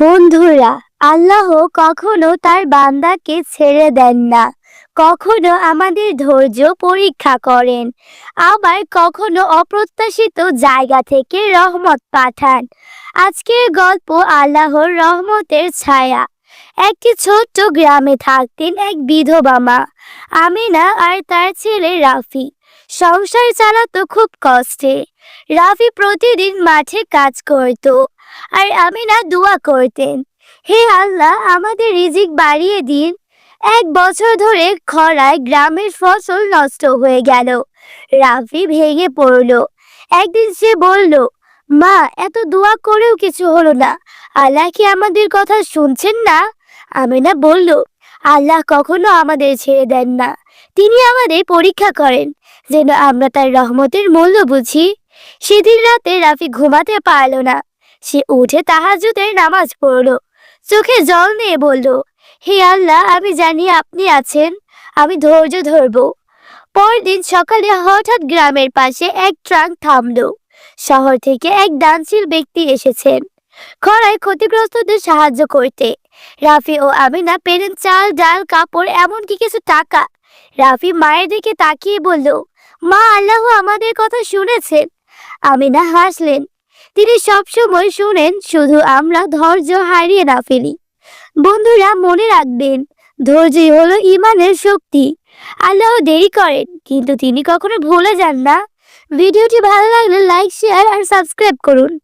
বন্ধুরা, আল্লাহ কখনো তার বান্দাকে ছেড়ে দেন না। কখনো আমাদের ধৈর্য পরীক্ষা করেন। আবার কখনো অপ্রত্যাশিত জায়গা থেকে রহমত পাঠান। আজকের গল্প আল্লাহর রহমতের ছায়া। একটি ছোট্ট গ্রামে থাকতেন এক বিধবা মা, আমিনা আর তার ছেলে রাফি। সংসার চালাতো খুব কষ্টে। রাফি প্রতিদিন মাঠে কাজ করতো, আর আমিনা দোয়া করতেন। হে আল্লাহ, আমাদের রিজিক বাড়িয়ে দিন। এক বছর ধরে খরায় গ্রামের ফসল নষ্ট হয়ে গেল। রাফি ভেঙে পড়ল। একদিন সে বলল, মা, এত দোয়া করেও কিছু হলো না। আল্লাহ কি আমাদের কথা শুনছেন না? আমিনা বলল, আল্লাহ কখনো আমাদের ছেড়ে দেন না। তিনি আমাদের পরীক্ষা করেন। যেন আমরা তার রহমতের মূল্য বুঝি। সেদিন রাতে রাফি ঘুমাতে পারল না। সে উঠে তাহাজুদের নামাজ পড়ল। চোখে জল নিয়ে বলল, হে আল্লাহ, আমি জানি আপনি আছেন। আমি ধৈর্য ধরব। পরদিন সকালে হঠাৎ গ্রামের পাশে এক ট্রাঙ্ক থামলো। শহর থেকে এক দানশীল ব্যক্তি এসেছেন। খরায় ক্ষতিগ্রস্তদের সাহায্য করতে। রাফি ও আমিনা পেলেন চাল, ডাল, কাপড়, এমনকি কিছু টাকা। রাফি মায়ের দিকে তাকিয়ে বলল মা আল্লাহ আমাদের কথা শুনেছেন। আমিনা হাসলেন। তিনি সবসময় শুনেন, শুধু আমরা ধৈর্য হারিয়ে না ফেলি। বন্ধুরা, মনে রাখবেন, ধৈর্যই হলো ইমানের শক্তি। আল্লাহ দেরি করেন, কিন্তু তিনি কখনো ভুলে যান না। ভিডিওটি ভালো লাগলে লাইক শেয়ার আর সাবস্ক্রাইব করুন।